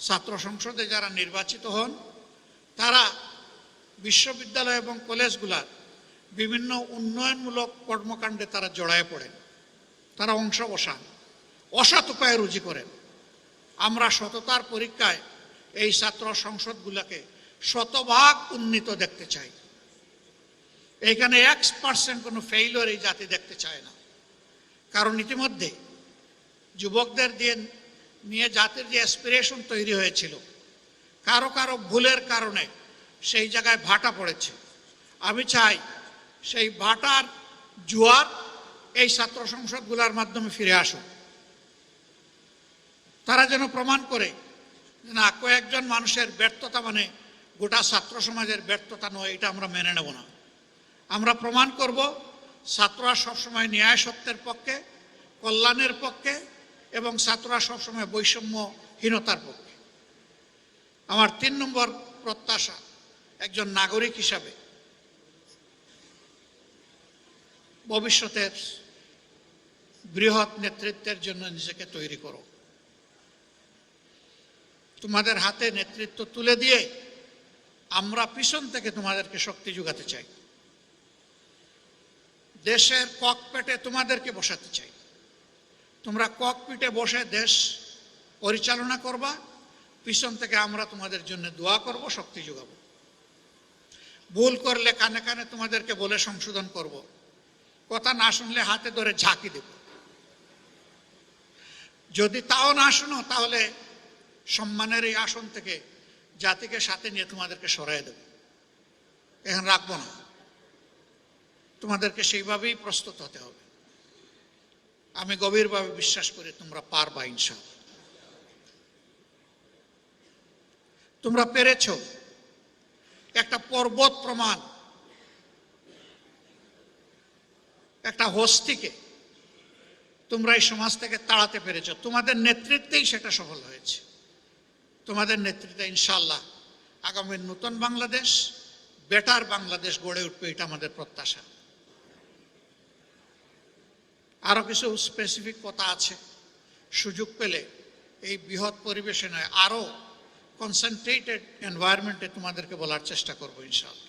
ছাত্র সংসদে যারা নির্বাচিত হন, তারা বিশ্ববিদ্যালয় এবং কলেজগুলার বিভিন্ন উন্নয়নমূলক কর্মকাণ্ডে তারা জড়ায় পড়েন। তারা অংশ বসান অসৎ উপায়ে রুজি করেন। আমরা সততার পরীক্ষায় এই ছাত্র সংসদগুলোকে শতভাগ উন্নীত দেখতে চাই। এইখানে এক্স পার্সেন্ট কোনো ফেইলর এই জাতি দেখতে চায় না। কারণ ইতিমধ্যে যুবকদের দিয়ে নিয়ে জাতির যে অ্যাসপিরেশন তৈরি হয়েছিল, কারও কারও ভুলের কারণে সেই জায়গায় ভাটা পড়েছে। আমি চাই সেই ভাটার জোয়ার এই ছাত্র সংসদগুলোর মাধ্যমে ফিরে আসুক। তারা যেন প্রমাণ করে না, কয়েকজন মানুষের ব্যর্থতা মানে গোটা ছাত্র সমাজের ব্যর্থতা নয়, এটা আমরা মেনে নেব না। আমরা প্রমাণ করব, ছাত্ররা সবসময় ন্যায় সত্যের পক্ষে, কল্যাণের পক্ষে এবং ছাত্ররা সবসময় বৈষম্যহীনতার পক্ষে। আমার তিন নম্বর প্রত্যাশা একজন নাগরিক হিসাবে ভবিষ্যতের বৃহৎ নেতৃত্বের জন্য নিজেকে তৈরি করো। তোমাদের হাতে নেতৃত্ব তুলে দিয়ে আমরা পিছন থেকে তোমাদেরকে শক্তি যোগাতে চাই। দেশের ককপেটে তোমাদেরকে বসাতে চাই। তোমরা ককপিটে বসে দেশ পরিচালনা করবা, পিছন থেকে আমরা তোমাদের জন্য দোয়া করব, শক্তি যোগাবো। ভুল করলে কানে কানে তোমাদেরকে বলে সংশোধন করব। কথা না শুনলে হাতে ধরে ঝাঁকি দেব। যদি তাও না শুনো, তাহলে সম্মানের এই আসন থেকে জাতিকে সাথে নিয়ে তোমাদেরকে সরাই দেব। এখন রাখব না। তোমাদেরকে সেইভাবেই প্রস্তুত হতে হবে। আমি গভীরভাবে বিশ্বাস করি তোমরা পারবা ইনশাল তোমরা পেরেছ? একটা পর্বত প্রমাণ। একটা হস্তিকে তোমরা এই সমাজ থেকে তাড়াতে পেরেছ। তোমাদের নেতৃত্বেই সেটা সফল হয়েছে। তোমাদের নেতৃত্বে ইনশাল্লাহ আগামীর নতুন বাংলাদেশ, বেটার বাংলাদেশ গড়ে উঠবে, এটা আমাদের প্রত্যাশা। আরও কিছু স্পেসিফিক কথা আছে। সুযোগ পেলে এই বৃহৎ পরিবেশে নয় আরও কনসেন্ট্রেটেড এনভায়রনমেন্টে তোমাদেরকে বলার চেষ্টা করব ইনশাল্লাহ